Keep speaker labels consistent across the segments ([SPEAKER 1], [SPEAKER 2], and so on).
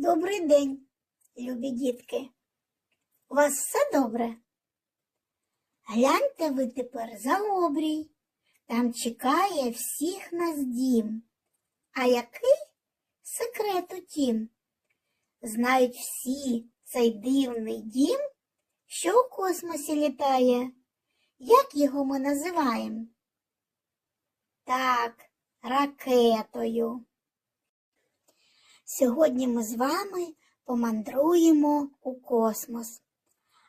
[SPEAKER 1] Добрий день, любі дітки. У вас все добре? Гляньте ви тепер за обрій. Там чекає всіх нас дім. А який секрет у тім? Знають всі цей дивний дім, що у космосі літає. Як його ми називаємо? Так, ракетою. Сьогодні ми з вами помандруємо у космос.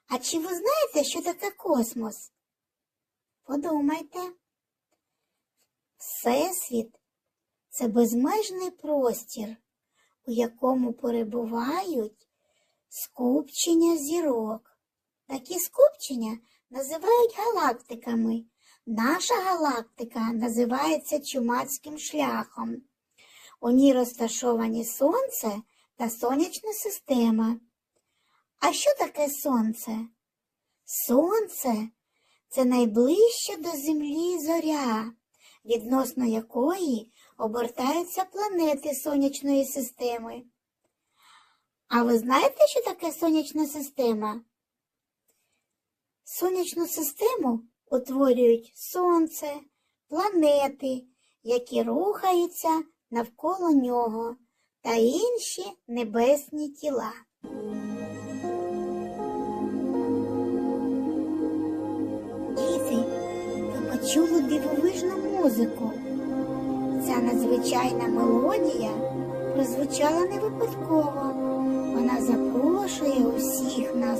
[SPEAKER 1] А чи ви знаєте, що таке космос? Подумайте. Всесвіт це безмежний простір, у якому перебувають скупчення зірок. Такі скупчення називають галактиками. Наша галактика називається чумацьким шляхом. У ній розташовані Сонце та сонячна система. А що таке Сонце? Сонце це найближча до Землі зоря, відносно якої обертаються планети сонячної системи. А ви знаєте, що таке сонячна система? Сонячну систему утворюють Сонце, планети, які рухаються навколо нього та інші небесні тіла. Діти, ви почули дивовижну музику. Ця надзвичайна мелодія прозвучала не випадково. Вона запрошує усіх нас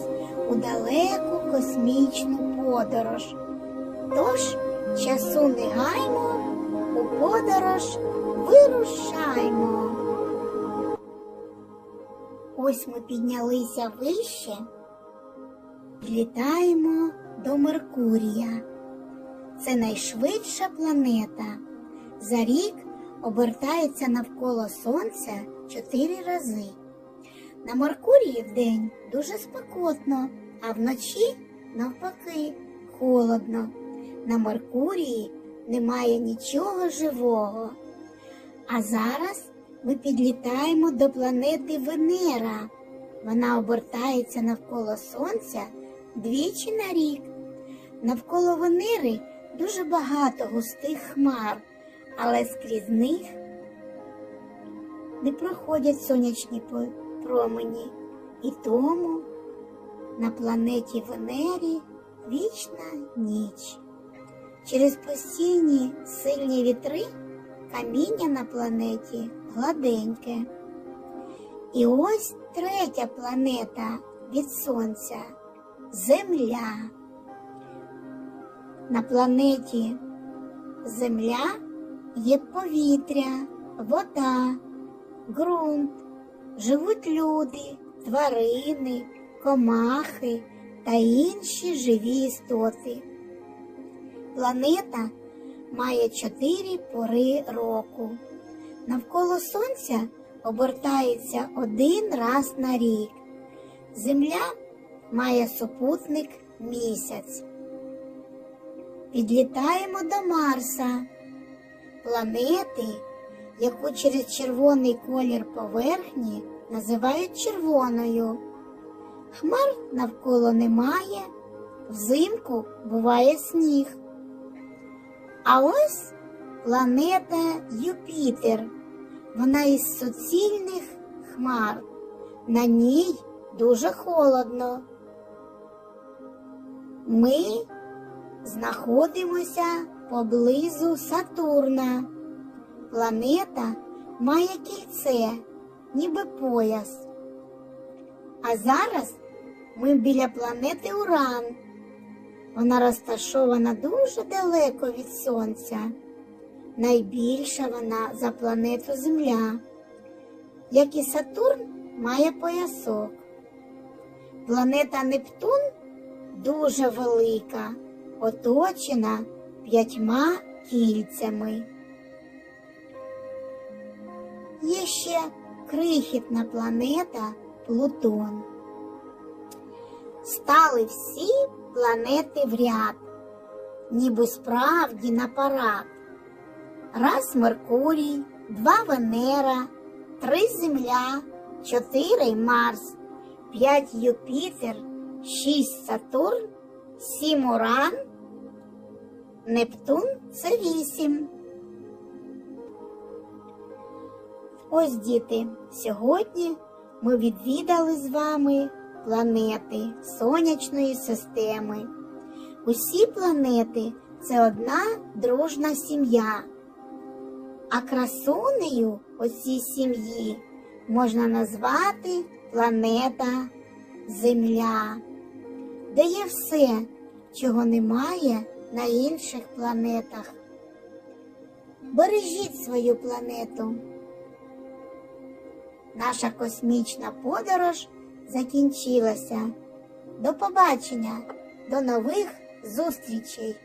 [SPEAKER 1] у далеку космічну подорож. Тож часу не гаймо, у подорож вирушаймо. Ось ми піднялися вище, літаємо до Меркурія. Це найшвидша планета. За рік обертається навколо Сонця чотири рази. На Меркурії вдень дуже спекотно, а вночі, навпаки, холодно. На Меркурії немає нічого живого. А зараз ми підлітаємо до планети Венера. Вона обертається навколо Сонця двічі на рік. Навколо Венери дуже багато густих хмар, але скрізь них не проходять сонячні промені. І тому на планеті Венері вічна ніч. Через постійні сильні вітри каміння на планеті гладеньке. І ось третя планета від Сонця Земля. На планеті Земля є повітря, вода, ґрунт, живуть люди, тварини, комахи та інші живі істоти. Планета має чотири пори року. Навколо Сонця обертається один раз на рік. Земля має супутник місяць. Підлітаємо до Марса, планети, яку через червоний колір поверхні називають червоною. Хмар навколо немає, взимку буває сніг. А ось планета Юпітер. Вона із суцільних хмар. На ній дуже холодно. Ми знаходимося поблизу Сатурна. Планета має кільце, ніби пояс. А зараз ми біля планети Уран. Вона розташована дуже далеко від Сонця. Найбільша вона за планету Земля. Як і Сатурн має поясок. Планета Нептун дуже велика, оточена п'ятьма кільцями. Є ще крихітна планета Плутон. Стали всі планети в ряд, ніби справді на парад. Раз Меркурій, два Венера, три Земля, чотири Марс, п'ять Юпітер, шість Сатурн, сім Уран, Нептун це вісім. Ось діти, сьогодні ми відвідали з вами планети Сонячної системи. Усі планети це одна дружна сім'я. А красунею оцій сім'ї можна назвати планета Земля, де є все, чого немає на інших планетах. Бережіть свою планету. Наша космічна подорож закінчилася. До побачення, до нових зустрічей!